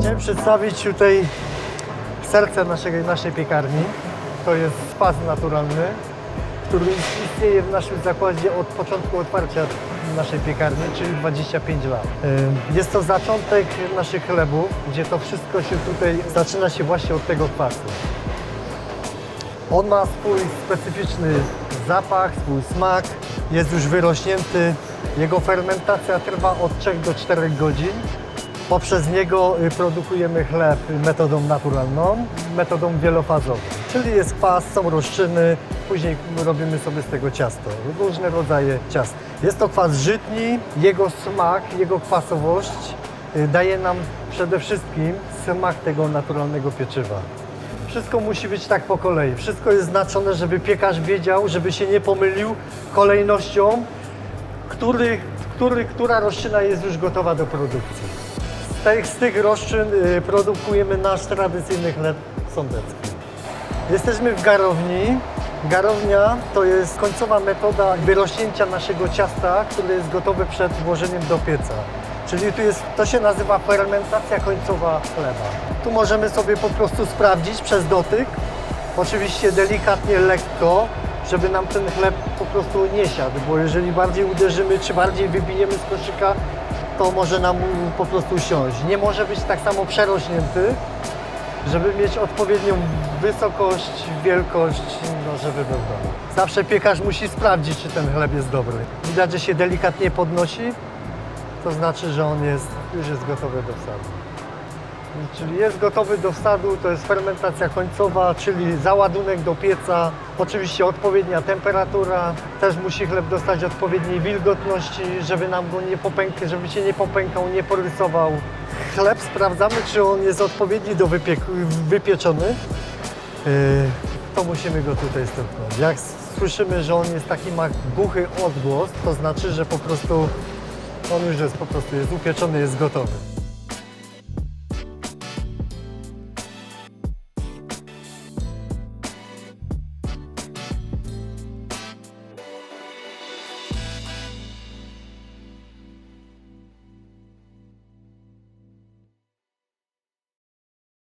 Chciałem przedstawić tutaj serce naszej, naszej piekarni. To jest spas naturalny, który istnieje w naszym zakładzie od początku otwarcia naszej piekarni, czyli 25 lat. Jest to zaczątek naszych chlebów, gdzie to wszystko się tutaj zaczyna się właśnie od tego kwasu. On ma swój specyficzny zapach, swój smak, jest już wyrośnięty. Jego fermentacja trwa od 3 do 4 godzin. Poprzez niego y, produkujemy chleb metodą naturalną, metodą wielofazową. Czyli jest kwas, są rozczyny, później robimy sobie z tego ciasto, różne rodzaje ciast. Jest to kwas żytni, jego smak, jego kwasowość y, daje nam przede wszystkim smak tego naturalnego pieczywa. Wszystko musi być tak po kolei. Wszystko jest znaczone, żeby piekarz wiedział, żeby się nie pomylił kolejnością, który, który, która roszczyna jest już gotowa do produkcji. Z tych, z tych roszczyn y, produkujemy nasz tradycyjny chleb sądecki. Jesteśmy w garowni. Garownia to jest końcowa metoda wyrośnięcia naszego ciasta, które jest gotowe przed włożeniem do pieca. Czyli tu jest, to się nazywa fermentacja końcowa chleba. Tu możemy sobie po prostu sprawdzić przez dotyk, oczywiście delikatnie, lekko, żeby nam ten chleb po prostu nie siadł, bo jeżeli bardziej uderzymy czy bardziej wybijemy z koszyka, to może nam po prostu siąść. Nie może być tak samo przerośnięty, żeby mieć odpowiednią wysokość, wielkość, no żeby był dobry. Zawsze piekarz musi sprawdzić, czy ten chleb jest dobry. Widać, że się delikatnie podnosi, to znaczy, że on jest, już jest gotowy do wsadu. Czyli jest gotowy do wsadu, to jest fermentacja końcowa, czyli załadunek do pieca, oczywiście odpowiednia temperatura, też musi chleb dostać odpowiedniej wilgotności, żeby nam go nie popękał, żeby się nie popękał, nie porysował. Chleb sprawdzamy, czy on jest odpowiedni do wypiek- wypieczony. Yy, to musimy go tutaj stuknąć. Jak słyszymy, że on jest taki ma głuchy odgłos, to znaczy, że po prostu on już jest po prostu jest upieczony, jest gotowy.